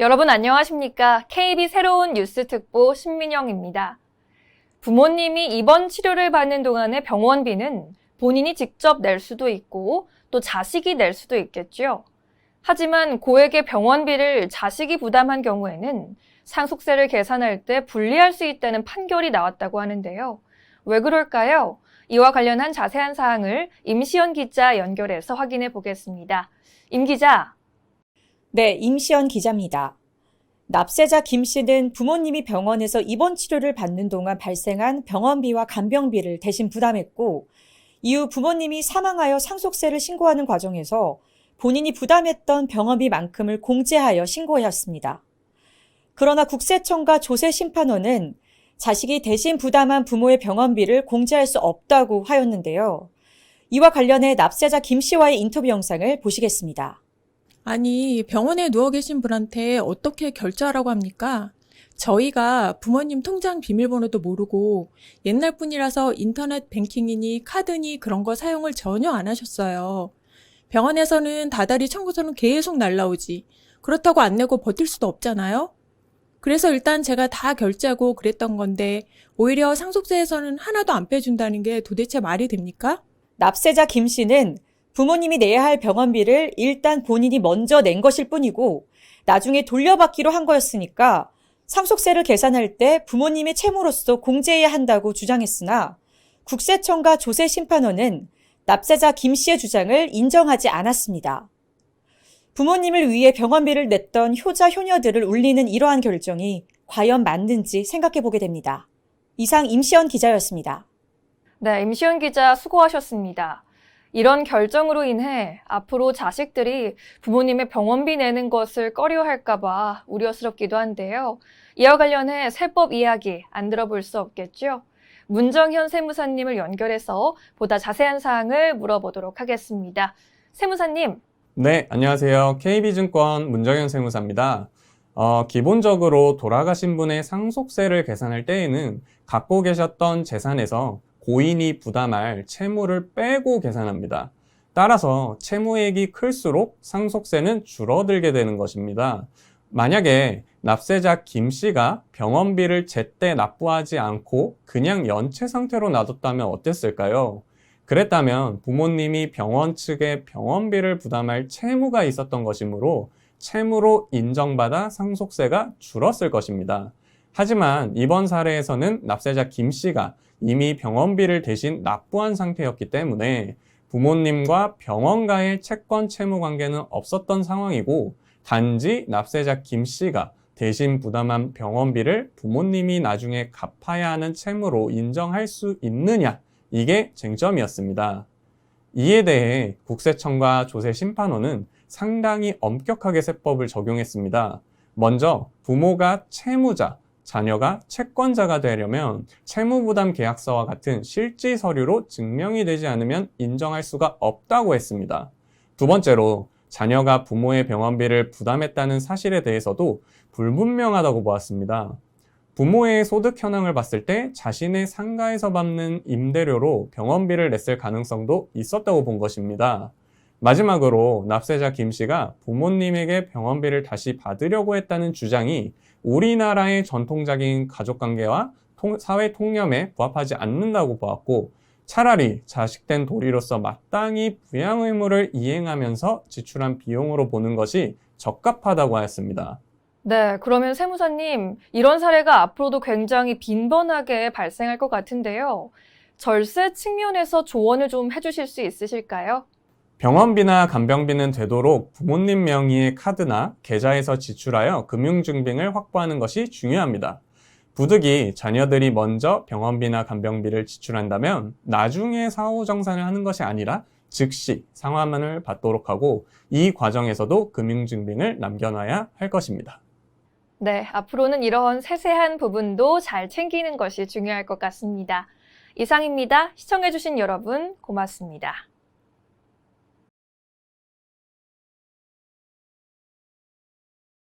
여러분 안녕하십니까? KB 새로운 뉴스 특보 신민영입니다. 부모님이 입원 치료를 받는 동안의 병원비는 본인이 직접 낼 수도 있고 또 자식이 낼 수도 있겠죠. 하지만 고액의 병원비를 자식이 부담한 경우에는 상속세를 계산할 때 불리할 수 있다는 판결이 나왔다고 하는데요. 왜 그럴까요? 이와 관련한 자세한 사항을 임시연 기자 연결해서 확인해 보겠습니다. 임 기자. 네, 임시연 기자입니다. 납세자 김 씨는 부모님이 병원에서 입원 치료를 받는 동안 발생한 병원비와 간병비를 대신 부담했고, 이후 부모님이 사망하여 상속세를 신고하는 과정에서 본인이 부담했던 병원비만큼을 공제하여 신고하였습니다. 그러나 국세청과 조세심판원은 자식이 대신 부담한 부모의 병원비를 공제할 수 없다고 하였는데요. 이와 관련해 납세자 김 씨와의 인터뷰 영상을 보시겠습니다. 아니, 병원에 누워 계신 분한테 어떻게 결제하라고 합니까? 저희가 부모님 통장 비밀번호도 모르고 옛날 분이라서 인터넷 뱅킹이니 카드니 그런 거 사용을 전혀 안 하셨어요. 병원에서는 다달이 청구서는 계속 날라오지. 그렇다고 안 내고 버틸 수도 없잖아요? 그래서 일단 제가 다 결제하고 그랬던 건데 오히려 상속세에서는 하나도 안 빼준다는 게 도대체 말이 됩니까? 납세자 김 씨는 부모님이 내야 할 병원비를 일단 본인이 먼저 낸 것일 뿐이고 나중에 돌려받기로 한 거였으니까 상속세를 계산할 때 부모님의 채무로서 공제해야 한다고 주장했으나 국세청과 조세심판원은 납세자 김 씨의 주장을 인정하지 않았습니다. 부모님을 위해 병원비를 냈던 효자 효녀들을 울리는 이러한 결정이 과연 맞는지 생각해 보게 됩니다. 이상 임시연 기자였습니다. 네, 임시연 기자 수고하셨습니다. 이런 결정으로 인해 앞으로 자식들이 부모님의 병원비 내는 것을 꺼려 할까봐 우려스럽기도 한데요. 이와 관련해 세법 이야기 안 들어볼 수 없겠죠? 문정현 세무사님을 연결해서 보다 자세한 사항을 물어보도록 하겠습니다. 세무사님, 네, 안녕하세요. KB증권 문정현 세무사입니다. 어, 기본적으로 돌아가신 분의 상속세를 계산할 때에는 갖고 계셨던 재산에서 고인이 부담할 채무를 빼고 계산합니다. 따라서 채무액이 클수록 상속세는 줄어들게 되는 것입니다. 만약에 납세자 김 씨가 병원비를 제때 납부하지 않고 그냥 연체 상태로 놔뒀다면 어땠을까요? 그랬다면 부모님이 병원 측에 병원비를 부담할 채무가 있었던 것이므로 채무로 인정받아 상속세가 줄었을 것입니다. 하지만 이번 사례에서는 납세자 김 씨가 이미 병원비를 대신 납부한 상태였기 때문에 부모님과 병원과의 채권 채무 관계는 없었던 상황이고 단지 납세자 김 씨가 대신 부담한 병원비를 부모님이 나중에 갚아야 하는 채무로 인정할 수 있느냐 이게 쟁점이었습니다. 이에 대해 국세청과 조세심판원은 상당히 엄격하게 세법을 적용했습니다. 먼저 부모가 채무자, 자녀가 채권자가 되려면 채무부담 계약서와 같은 실질 서류로 증명이 되지 않으면 인정할 수가 없다고 했습니다. 두 번째로 자녀가 부모의 병원비를 부담했다는 사실에 대해서도 불분명하다고 보았습니다. 부모의 소득 현황을 봤을 때 자신의 상가에서 받는 임대료로 병원비를 냈을 가능성도 있었다고 본 것입니다. 마지막으로 납세자 김 씨가 부모님에게 병원비를 다시 받으려고 했다는 주장이 우리나라의 전통적인 가족관계와 사회 통념에 부합하지 않는다고 보았고 차라리 자식된 도리로서 마땅히 부양 의무를 이행하면서 지출한 비용으로 보는 것이 적합하다고 하였습니다. 네, 그러면 세무사님, 이런 사례가 앞으로도 굉장히 빈번하게 발생할 것 같은데요. 절세 측면에서 조언을 좀 해주실 수 있으실까요? 병원비나 간병비는 되도록 부모님 명의의 카드나 계좌에서 지출하여 금융증빙을 확보하는 것이 중요합니다. 부득이 자녀들이 먼저 병원비나 간병비를 지출한다면 나중에 사후 정산을 하는 것이 아니라 즉시 상환만을 받도록 하고 이 과정에서도 금융증빙을 남겨놔야 할 것입니다. 네, 앞으로는 이런 세세한 부분도 잘 챙기는 것이 중요할 것 같습니다. 이상입니다. 시청해주신 여러분 고맙습니다.